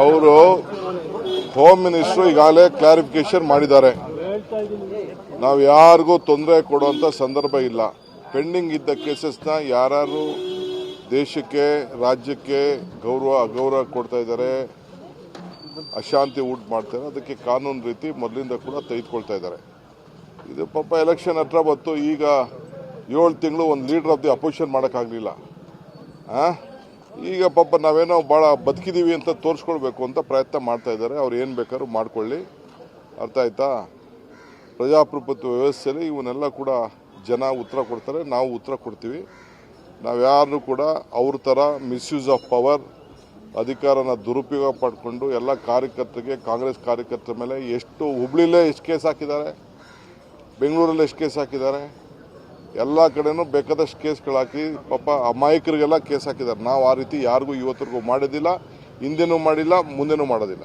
ಅವರು home minister ಈಗಾಗಲೇ clarification ಮಾಡಿದ್ದಾರೆ. ನಾವು ಯಾರಿಗೂ ತೊಂದರೆ ಕೊಡುವಂಥ ಸಂದರ್ಭ ಇಲ್ಲ. ಪೆಂಡಿಂಗ್ ಇದ್ದ ಕೇಸಸ್ನ ಯಾರು ದೇಶಕ್ಕೆ, ರಾಜ್ಯಕ್ಕೆ ಗೌರವ ಅಗೌರವ ಕೊಡ್ತಾ ಇದ್ದಾರೆ, ಅಶಾಂತಿ ಊಟ ಮಾಡ್ತಾರೆ ಅದಕ್ಕೆ ಕಾನೂನು ರೀತಿ ಮೊದಲಿಂದ ಕೂಡ ತೆಗೆದುಕೊಳ್ತಾ ಇದ್ದಾರೆ. ಇದು ಪಾಪ ಎಲೆಕ್ಷನ್ ಹತ್ರ ಬಂತು, ಈಗ ಏಳು ತಿಂಗಳು ಒಂದು ಲೀಡರ್ ಆಫ್ ದಿ ಅಪೋಸಿಷನ್ ಮಾಡೋಕ್ಕಾಗಲಿಲ್ಲ ಆ? ಈಗ ಪಾಪ ನಾವೇನೋ ಭಾಳ ಬದುಕಿದ್ದೀವಿ ಅಂತ ತೋರಿಸ್ಕೊಳ್ಬೇಕು ಅಂತ ಪ್ರಯತ್ನ ಮಾಡ್ತಾ ಇದ್ದಾರೆ. ಅವ್ರು ಏನು ಬೇಕಾದ್ರೂ ಮಾಡ್ಕೊಳ್ಳಿ. ಅರ್ಥ ಆಯ್ತಾ? ಪ್ರಜಾಪ್ರಭುತ್ವ ವ್ಯವಸ್ಥೆಯಲ್ಲಿ ಇವನ್ನೆಲ್ಲ ಕೂಡ ಜನ ಉತ್ತರ ಕೊಡ್ತಾರೆ, ನಾವು ಉತ್ತರ ಕೊಡ್ತೀವಿ. ನಾವು ಯಾರನ್ನೂ ಕೂಡ ಅವ್ರ ಥರ ಮಿಸ್ಯೂಸ್ ಆಫ್ ಪವರ್, ಅಧಿಕಾರನ ದುರುಪಯೋಗ ಪಡ್ಕೊಂಡು ಎಲ್ಲ ಕಾರ್ಯಕರ್ತರಿಗೆ, ಕಾಂಗ್ರೆಸ್ ಕಾರ್ಯಕರ್ತರ ಮೇಲೆ ಎಷ್ಟು ಹುಬ್ಳಿಲೇ ಎಷ್ಟು ಕೇಸ್ ಹಾಕಿದ್ದಾರೆ, ಬೆಂಗಳೂರಲ್ಲಿ ಎಷ್ಟು ಕೇಸ್ ಹಾಕಿದ್ದಾರೆ ಎಲ್ಲ ಕಡೆನೂ ಬೇಕಾದಷ್ಟು ಕೇಸ್ಗಳಾಕಿ ಪಾಪ ಅಮಾಯಕರಿಗೆಲ್ಲ ಕೇಸ್ ಹಾಕಿದ್ದಾರೆ. ನಾವು ಆ ರೀತಿ ಯಾರಿಗೂ ಇವತ್ತಿಗೂ ಮಾಡೋದಿಲ್ಲ ಹಿಂದೆನೂ ಮಾಡಿಲ್ಲ, ಮುಂದೆನೂ ಮಾಡೋದಿಲ್ಲ.